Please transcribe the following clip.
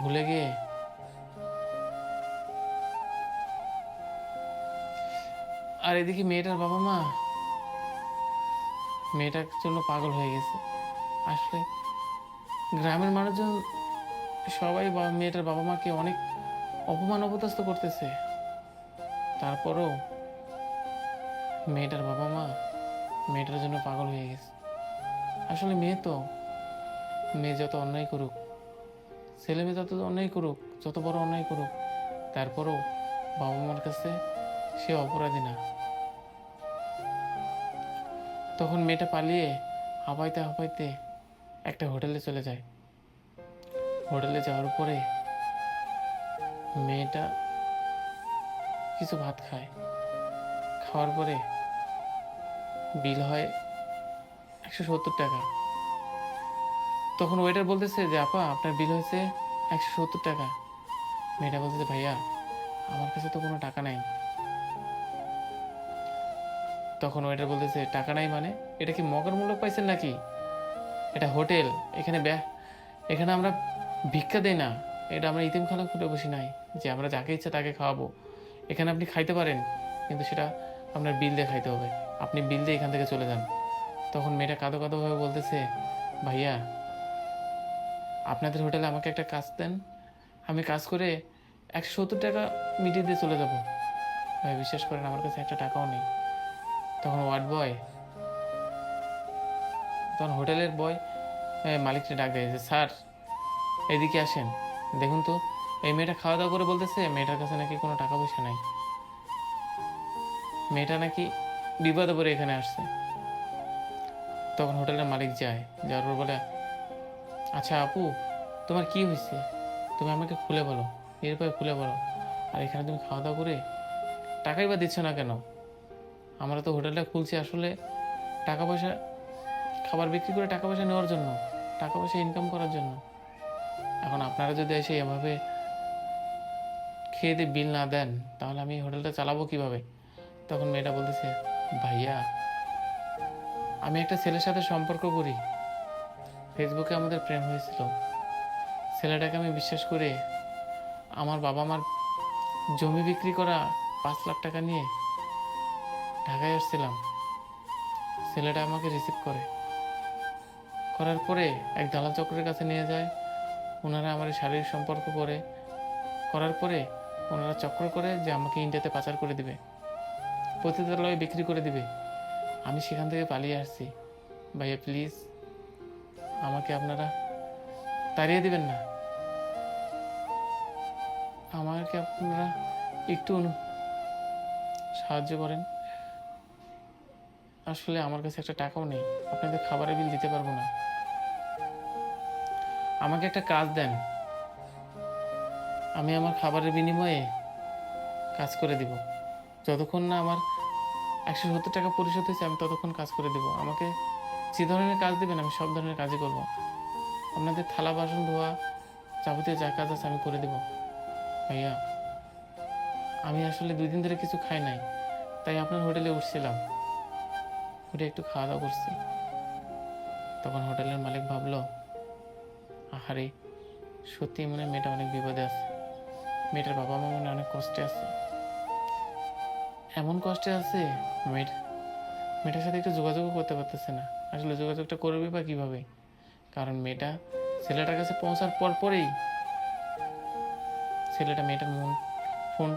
ভুলে গিয়ে? আর এদিকে মেয়েটার বাবা মা? মেয়েটার জন্য পাগল হয়ে গেছে। আসলে গ্রামের মানুষজন সবাই মেয়েটার বাবা মাকে অনেক অপমান অপদস্থ করতেছে। তারপরও মেয়েটার বাবা মা মেয়েটার জন্য পাগল হয়ে গেছে। আসলে মেয়ে তো, মেয়ে যত অন্যায় করুক ছেলে মেয়ে যত অন্যায় করুক, যত বড় অন্যায় করুক, তারপরও বাবা মার কাছে সে অপরাধী না। তখন মেয়েটা পালিয়ে হাঁপাইতে হাঁপাইতে একটা হোটেলে চলে যায়। হোটেলে যাওয়ার পরে মেয়েটা কিছু ভাত খায়। খাওয়ার পরে বিল হয় একশো সত্তর টাকা। তখন ওয়েটার বলতেছে যে, আপা, আপনার বিল হয়েছে একশো সত্তর টাকা। মেয়েটা বলতেছে, ভাইয়া, আমার কাছে তো কোনো টাকা নাই। তখন ওয়েটার বলতেছে, টাকা নাই মানে? এটা কি মগের মূল্য পাইছেন নাকি? এটা হোটেল, এখানে এখানে আমরা ভিক্ষা দেই না। এটা আমরা ইতিমখানা খুলে বসি নাই যে, আমরা যাকে ইচ্ছা তাকে খাওয়াবো। এখানে আপনি খাইতে পারেন, কিন্তু সেটা আপনার বিল দিয়ে খাইতে হবে। আপনি বিল দিয়ে এখান থেকে চলে যান। তখন মেয়েটা কাঁদো কাঁদো ভাবে বলতেছে, ভাইয়া আপনাদের হোটেলে আমাকে একটা কাজ দেন। আমি কাজ করে একশো সত্তর টাকা মিটিয়ে দিয়ে চলে যাব। ভাই, বিশ্বাস করেন, আমার কাছে একটা টাকাও নেই। তখন ওয়ার্ড বয়, তখন হোটেলের বয় মালিককে ডাক দেয় যে, স্যার, এদিকে আসেন। দেখুন তো, এই মেয়েটা খাওয়া দাওয়া করে বলতেছে, মেয়েটার কাছে নাকি কোনো টাকা পয়সা নাই। মেয়েটা নাকি বিপদে পড়ে এখানে আসছে। তখন হোটেলের মালিক যায়, যাওয়ার পর বলে আচ্ছা আপু, তোমার কি হয়েছে? তুমি আমাকে খুলে বলো, এরপরে খুলে বলো। আর এখানে তুমি খাওয়া দাওয়া করে টাকাই বা দিচ্ছ না কেন? আমরা তো হোটেলটা খুলছি আসলে টাকা পয়সা, খাবার বিক্রি করে টাকা পয়সা নেওয়ার জন্য, টাকা পয়সা ইনকাম করার জন্য। এখন আপনারা যদি এসে এভাবে খেয়ে দিয়ে বিল না দেন, তাহলে আমি হোটেলটা চালাবো কীভাবে? তখন মেয়েটা বলতেছে, ভাইয়া, আমি একটা ছেলের সাথে সম্পর্ক করি ফেসবুকে আমাদের প্রেম হয়েছিল। ছেলেটাকে আমি বিশ্বাস করে আমার বাবা মার জমি বিক্রি করা পাঁচ লাখ টাকা নিয়ে ঢাকায় আসছিলাম। ছেলেটা আমাকে রিসিভ করে। করার পরে এক দালাল চক্রের কাছে নিয়ে যায়। ওনারা আমার শারীরিক সম্পর্ক করে। করার পরে ওনারা চক্র করে যে আমাকে ইন্ডিয়াতে পাচার করে দিবে। পতিতালয়ে বিক্রি করে দিবে। আমি সেখান থেকে পালিয়ে আসছি। ভাইয়া প্লিজ আমাকে আপনারা তাড়িয়ে দিবেন না। আমাকে আপনারা একটু সাহায্য করেন। আসলে আমার কাছে একটা টাকাও নেই। আপনাদের খাবারের বিল দিতে পারব না। আমাকে একটা কাজ দেন। আমি আমার খাবারের বিনিময়ে কাজ করে দিব। যতক্ষণ না আমার একশো সত্তর টাকা পরিশোধ হয়েছে, আমি ততক্ষণ কাজ করে দিব। আমাকে যে ধরনের কাজ দেবেন, আমি সব ধরনের কাজই করব। আপনাদের থালা, বাসন, ধোয়া যাবতীয় যা কাজ আছে আমি করে দেব। ভাইয়া, আমি আসলে দুই দিন ধরে কিছু খাই নাই, তাই আপনার হোটেলে উঠছিলাম। উঠে একটু খাওয়া দাওয়া করছি। তখন হোটেলের মালিক ভাবলো, আহারে সত্যি মনে মেয়েটা অনেক বিপদে আছে। মেয়েটার বাবা মা মনে অনেক কষ্টে আছে। এমন কষ্টে আছে, মেয়েটা, মেয়েটার সাথে একটু যোগাযোগও করতে পারতেছে না। আসলে যোগাযোগটা করবে বা কীভাবে? কারণ মেয়েটা ছেলেটার কাছে পৌঁছার পর পরেই ছেলেটা মেয়েটার মন ফোন